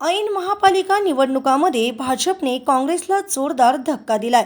ऐन महापालिका निवडणुकामध्ये भाजपने काँग्रेसला जोरदार धक्का दिलाय.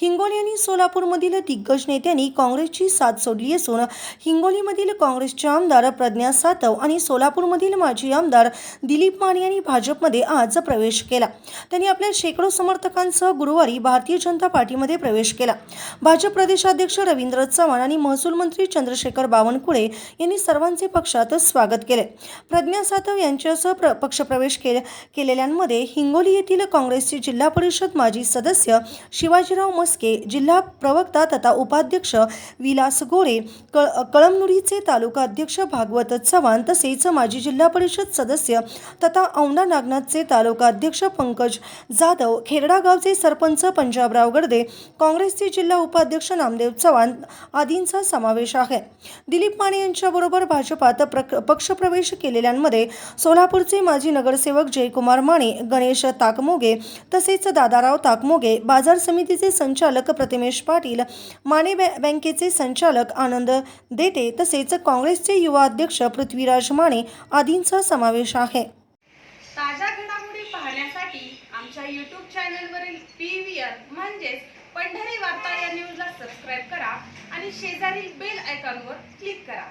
हिंगोली आणि सोलापूरमधील दिग्गज नेत्यांनी काँग्रेसची साथ सोडली असून हिंगोलीमधील काँग्रेसचे आमदार प्रज्ञा सातव आणि सोलापूरमधील माजी आमदार दिलीप माने यांनी भाजपमध्ये आज प्रवेश केला. त्यांनी आपल्या शेकडो समर्थकांसह गुरुवारी भारतीय जनता पार्टीमध्ये प्रवेश केला. भाजप प्रदेशाध्यक्ष रवींद्र चव्हाण आणि महसूल मंत्री चंद्रशेखर बावनकुळे यांनी सर्वांचे पक्षात स्वागत केले. प्रज्ञा सातव यांच्यासह प्र पक्षप्रवेश केले. केलेल्यांमध्ये हिंगोली येथील काँग्रेसचे जिल्हा परिषद माजी सदस्य शिवाजीराव मस्के जिल्हा प्रवक्ता तथा उपाध्यक्ष विलास गोरे कळ कळमनुरीचे तालुका अध्यक्ष भागवत चव्हाण तसेच माजी जिल्हा परिषद सदस्य तथा औंढा नागनाथचे तालुका अध्यक्ष पंकज जाधव खेरडागावचे सरपंच पंजाबराव गर्दे काँग्रेसचे जिल्हा उपाध्यक्ष नामदेव चव्हाण आदींचा समावेश आहे. दिलीप माने यांच्याबरोबर भाजपात प्रक पक्षप्रवेश केलेल्यांमध्ये सोलापूरचे माजी नगरसेवक जयकुमार माने गणेश ताकमोगे तसेच दादाराव ताकमोगे बाजार समितीचे संचालक प्रतिमेश पाटील माने बॅ- बँकेचे संचालक आनंद देते तसेच काँग्रेसचे युवा अध्यक्ष पृथ्वीराज माने आदींचा समावेश आहे. ताज्या घडामोडी पाहण्यासाठी आमच्या यूट्यूब चॅनलवरील पी व्ही आर म्हणजेच पंढरी वार्ता या न्यूजला सबस्क्राईब करा आणि शेजारील बेल आयकॉनवर क्लिक करा.